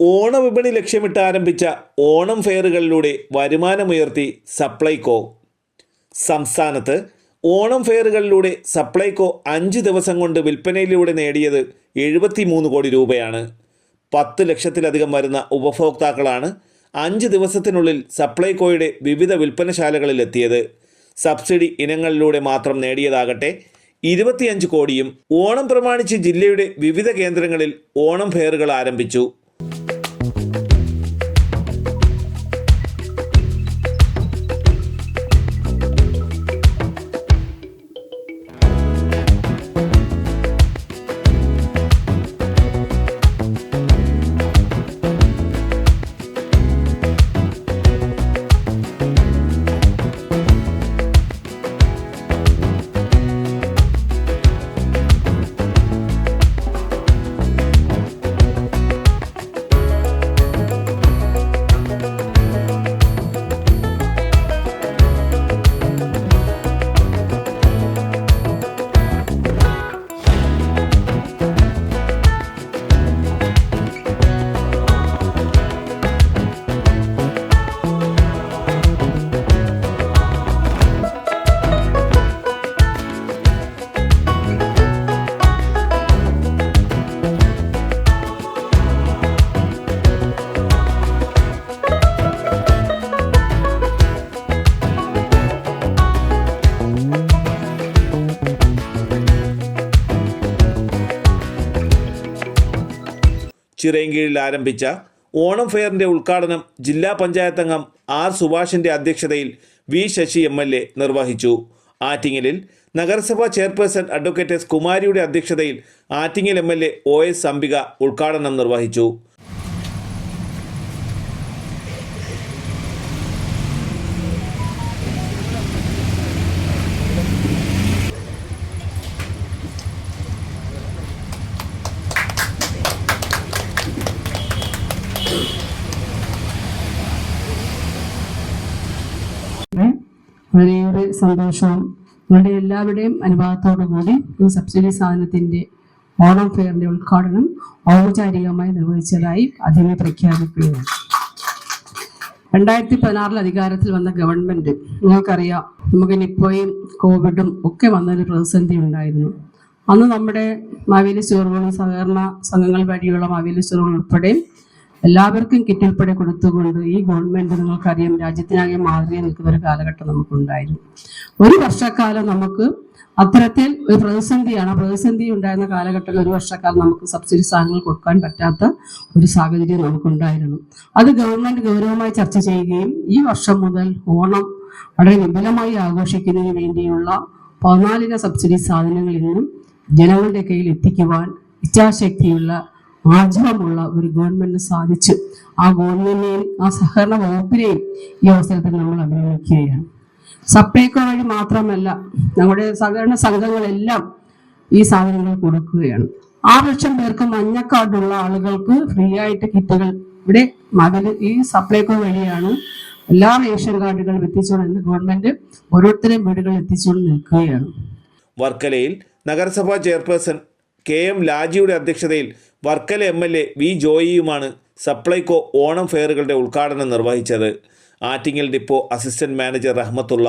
ഓണവിപണി ലക്ഷ്യമിട്ട് ആരംഭിച്ച ഓണം ഫെയറുകളിലൂടെ വരുമാനമുയർത്തി സപ്ലൈകോ. സംസ്ഥാനത്ത് ഓണം ഫെയറുകളിലൂടെ സപ്ലൈകോ അഞ്ച് ദിവസം കൊണ്ട് വിൽപ്പനയിലൂടെ നേടിയത് എഴുപത്തി മൂന്ന് കോടി രൂപയാണ്. പത്ത് ലക്ഷത്തിലധികം വരുന്ന ഉപഭോക്താക്കളാണ് അഞ്ച് ദിവസത്തിനുള്ളിൽ സപ്ലൈകോയുടെ വിവിധ വിൽപ്പനശാലകളിൽ എത്തിയത് സബ്സിഡി ഇനങ്ങളിലൂടെ മാത്രം നേടിയതാകട്ടെ ഇരുപത്തിയഞ്ച് കോടിയും ഓണം പ്രമാണിച്ച് ജില്ലയുടെ വിവിധ കേന്ദ്രങ്ങളിൽ ഓണം ഫെയറുകൾ ആരംഭിച്ചു. ചിറയൻകീഴിൽ ആരംഭിച്ച ഓണം ഫെയറിന്റെ ഉദ്ഘാടനം ജില്ലാ പഞ്ചായത്ത് അംഗം ആർ സുഭാഷിന്റെ അധ്യക്ഷതയിൽ V Sasi M L A നിർവഹിച്ചു. ആറ്റിങ്ങലിൽ നഗരസഭാ ചെയർപേഴ്സൺ അഡ്വക്കേറ്റ് എസ് കുമാരിയുടെ അധ്യക്ഷതയിൽ Attingal M L A O S Ambika ഉദ്ഘാടനം നിർവഹിച്ചു. വളരെയേറെ സന്തോഷവും നിങ്ങളുടെ എല്ലാവരുടെയും അനുഭവത്തോടു കൂടി ഈ സബ്സിഡി സാധനത്തിന്റെ ഓണം ഫെയറിന്റെ ഉദ്ഘാടനം ഔപചാരികമായി നിർവഹിച്ചതായി അതിനെ പ്രഖ്യാപിക്കുകയാണ്. രണ്ടായിരത്തി പതിനാറിൽ അധികാരത്തിൽ വന്ന ഗവൺമെന്റ് നിങ്ങൾക്കറിയാം നമുക്ക് നിപ്പോയും കോവിഡും ഒക്കെ വന്നൊരു പ്രതിസന്ധി ഉണ്ടായിരുന്നു. അന്ന് നമ്മുടെ മാവേലി സ്റ്റോറുകളും സഹകരണ സംഘങ്ങൾ വഴിയുള്ള മാവേലി സ്റ്റോറുകൾ ഉൾപ്പെടെ എല്ലാവർക്കും കിറ്റ് ഉൾപ്പെടെ കൊടുത്തുകൊണ്ട് ഈ ഗവൺമെന്റ് നിങ്ങൾക്കറിയാം രാജ്യത്തിനാകെ മാറി നിൽക്കുന്ന ഒരു കാലഘട്ടം നമുക്കുണ്ടായിരുന്നു. ഒരു വർഷക്കാലം നമുക്ക് അത്തരത്തിൽ ഒരു പ്രതിസന്ധിയാണ്. പ്രതിസന്ധി ഉണ്ടായിരുന്ന കാലഘട്ടത്തിൽ ഒരു വർഷക്കാലം നമുക്ക് സബ്സിഡി സാധനങ്ങൾ കൊടുക്കാൻ പറ്റാത്ത ഒരു സാഹചര്യം നമുക്കുണ്ടായിരുന്നു. അത് ഗവൺമെന്റ് ഗൗരവമായി ചർച്ച ചെയ്യുകയും ഈ വർഷം മുതൽ ഓണം വളരെ വിപുലമായി ആഘോഷിക്കുന്നതിന് വേണ്ടിയുള്ള പതിനാലിന സബ്സിഡി സാധനങ്ങൾ ഇന്നും ജനങ്ങളുടെ കയ്യിൽ എത്തിക്കുവാൻ ഇച്ഛാശക്തിയുള്ള ആർജവമുള്ള ഒരു ഗവൺമെന്റിന് സാധിച്ചു. ആ ഗവൺമെന്റിനെയും ആ സഹകരണ വകുപ്പിനെയും ഈ അവസരത്തിൽ നമ്മൾ അഭിനന്ദിക്കുകയാണ്. സപ്ലൈകോ വഴി മാത്രമല്ല നമ്മുടെ സഹകരണ സംഘങ്ങളെല്ലാം ഈ സാധനങ്ങൾ കൊടുക്കുകയാണ്. ആറ് ലക്ഷം പേർക്ക് മഞ്ഞ കാർഡുള്ള ആളുകൾക്ക് ഫ്രീ ആയിട്ട് കിറ്റുകൾ ഇവിടെ മകന് ഈ സപ്ലൈകോ വഴിയാണ് എല്ലാ റേഷൻ കാർഡുകളും എത്തിച്ചുകൊണ്ട് ഗവൺമെന്റ് ഓരോരുത്തരെയും വീടുകളിൽ എത്തിച്ചുകൊണ്ട് നിൽക്കുകയാണ്. വർക്കലയിൽ നഗരസഭാ ചെയർപേഴ്സൺ കെ എം ലാജിയുടെ അധ്യക്ഷതയിൽ Varkala M L A V ജോയിയുമാണ് Supplyco Onam ഫെയറുകളുടെ ഉദ്ഘാടനം നിർവഹിച്ചത്. Attingal depot assistant manager Rahmathulla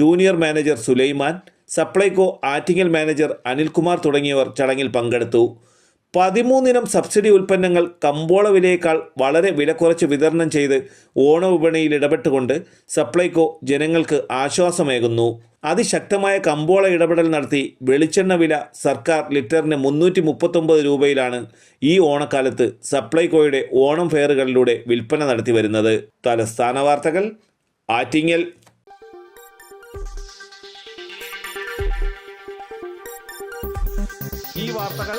junior manager Sulaiman Supplyco Attingal manager Anilkumar തുടങ്ങിയവർ ചടങ്ങിൽ പങ്കെടുത്തു. പതിമൂന്നിനം സബ്സിഡി ഉൽപ്പന്നങ്ങൾ കമ്പോള വിലയേക്കാൾ വളരെ വില കുറച്ച് വിതരണം ചെയ്ത് ഓണ വിപണിയിൽ ഇടപെട്ടുകൊണ്ട് സപ്ലൈകോ ജനങ്ങൾക്ക് ആശ്വാസമേകുന്നു. അതിശക്തമായ കമ്പോള ഇടപെടൽ നടത്തി വെളിച്ചെണ്ണ വില സർക്കാർ ലിറ്ററിന് മുന്നൂറ്റി മുപ്പത്തൊമ്പത് രൂപയിലാണ് ഈ ഓണക്കാലത്ത് സപ്ലൈകോയുടെ ഓണം ഫെയറുകളിലൂടെ വിൽപ്പന നടത്തി വരുന്നത്. തലസ്ഥാന വാർത്തകൾ ആറ്റിങ്ങൽ. ഈ വാർത്തകൾ